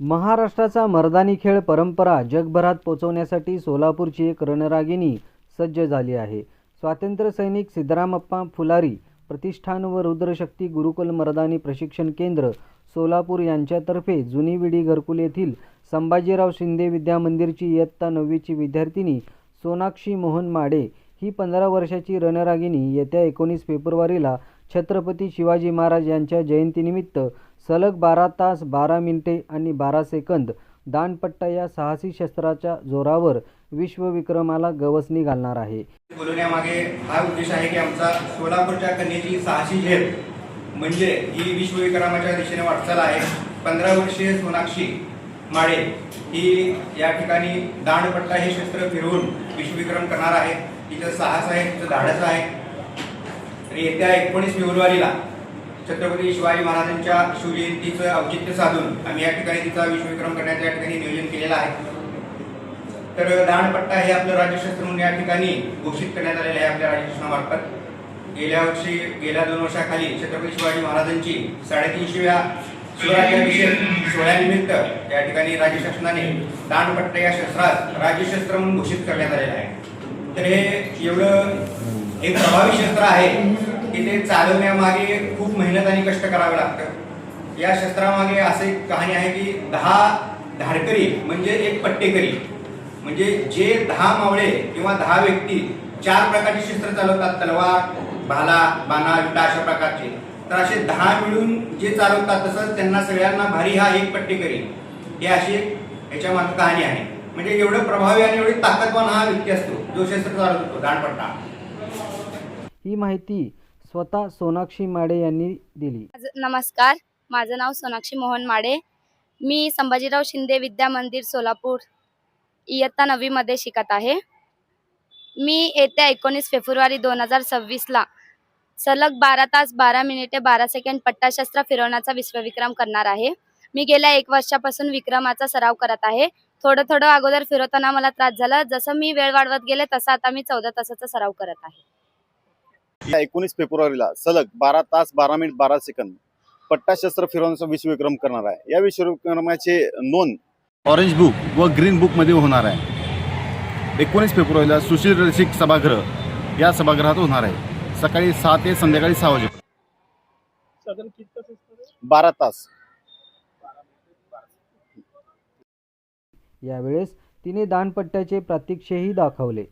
महाराष्ट्राचा मर्दानी खेळ परंपरा जगभरात पोचवण्यासाठी सोलापूरची एक रणरागिणी सज्ज झाली आहे. स्वातंत्र्यसैनिक सिद्धरामप्पा फुलारी प्रतिष्ठान व रुद्रशक्ती गुरुकुल मर्दानी प्रशिक्षण केंद्र सोलापूर यांच्यातर्फे जुनी विडी घरकुल येथील संभाजीराव शिंदे विद्या मंदिरची इयत्ता नववीची विद्यार्थिनी सोनाक्षी मोहन माडे ही पंधरा वर्षाची रणरागिणी येत्या एकोणीस फेब्रुवारीला छत्रपती शिवाजी महाराज यांच्या जयंतीनिमित्त सलग बारा तास बारा मिनिटे आणि बारा सेकंद दानपट्टा या साहसी शस्त्राच्या जोरावर विश्वविक्रमाला गवसणी घालणार आहे. बोलवण्यामागे हा उद्देश आहे की आमचा सोलापूरच्या कन्येची साहसी झेप म्हणजे ही विश्वविक्रमाच्या दिशेने वाटचाल आहे. पंधरा वर्षीय सोनाक्षी माळे ही या ठिकाणी दांडपट्टा हे शस्त्र फिरवून विश्वविक्रम करणार आहे. तिचं साहस आहे तिचं धाडस आहे. येत्या एकोणीस फेब्रुवारीला छत्रपती शिवाजी महाराजांच्या शिवजयंतीचं औचित्य साधून आम्ही या ठिकाणी तिचा विश्वविक्रम करण्याचं या ठिकाणी नियोजन केलेलं आहे. तर दांडपट्टा हे आपलं राज्यशास्त्र म्हणून या ठिकाणी घोषित करण्यात आलेलं आहे आपल्या राज्यशासनामार्फत गेल्या वर्षी गेल्या दोन वर्षाखाली छत्रपती शिवाजी महाराजांची साडेतीनशेव्या शिवराज्याभिषेक सोहळ्यानिमित्त या ठिकाणी राज्य शासनाने दांडपट्टा या शस्त्रास राज्यशस्त्र म्हणून घोषित करण्यात आलेलं आहे. तर हे एवढं एक प्रभावी शस्त्र आहे. की ते चालवण्यामागे खूप मेहनत आणि कष्ट करावे लागतं. या शस्त्रामागे असे एक कहाणी आहे की दहा धाडकरी म्हणजे एक पट्टेकरी. म्हणजे जे दहा मावळे किंवा दहा व्यक्ती चार प्रकारचे शस्त्र चालवतात. तलवार भाला बाणा विटा अशा प्रकारचे. तर असे दहा मिळून जे चालवतात तसंच त्यांना सगळ्यांना भारी हा एक पट्टेकरी. हे अशी याच्या मागे कहाणी आहे. म्हणजे एवढं प्रभावी आणि एवढी ताकदवान हा व्यक्ती असतो जो शस्त्र चालवतो दांडपट्टा ही माहिती स्वतः सोनाक्षी माडे यांनी दिली. नमस्कार माझं नाव सोनाक्षी मोहन माडे. मी संभाजीराव शिंदे विद्या मंदिर सोलापूर इयत्ता नववीमध्ये शिकत आहे. मी येत्या एकोणीस फेब्रुवारी दोन हजार सव्वीसला सलग बारा तास बारा मिनिटे बारा सेकंड पट्टाशस्त्र फिरवण्याचा विश्वविक्रम करणार आहे. मी गेल्या एक वर्षापासून विक्रमाचा सराव करत आहे. थोडं थोडं अगोदर फिरवताना मला त्रास झाला. जसं मी वेळ वाढवत गेले तसं आता मी चौदा तासाचा सराव करत आहे. या एकोणीस फेब्रुवारीला सलग बारा तास बारा मिनिट बारा सेकंद पट्टाशस्त्र फिरवण्याचा विश्वविक्रम करणार आहे. या विश्वविक्रमाचे नोंद ऑरेंज बुक व ग्रीन बुकमध्ये होणार आहे. एकोणीस फेब्रुवारीला सुशील रसिक सभागृह या सभागृहात होणार आहे. सकाळी सहा ते संध्याकाळी सहा वाजे. बारा तास. यावेळेस तिने दानपट्ट्याचे प्रतीक्षेही दाखवले.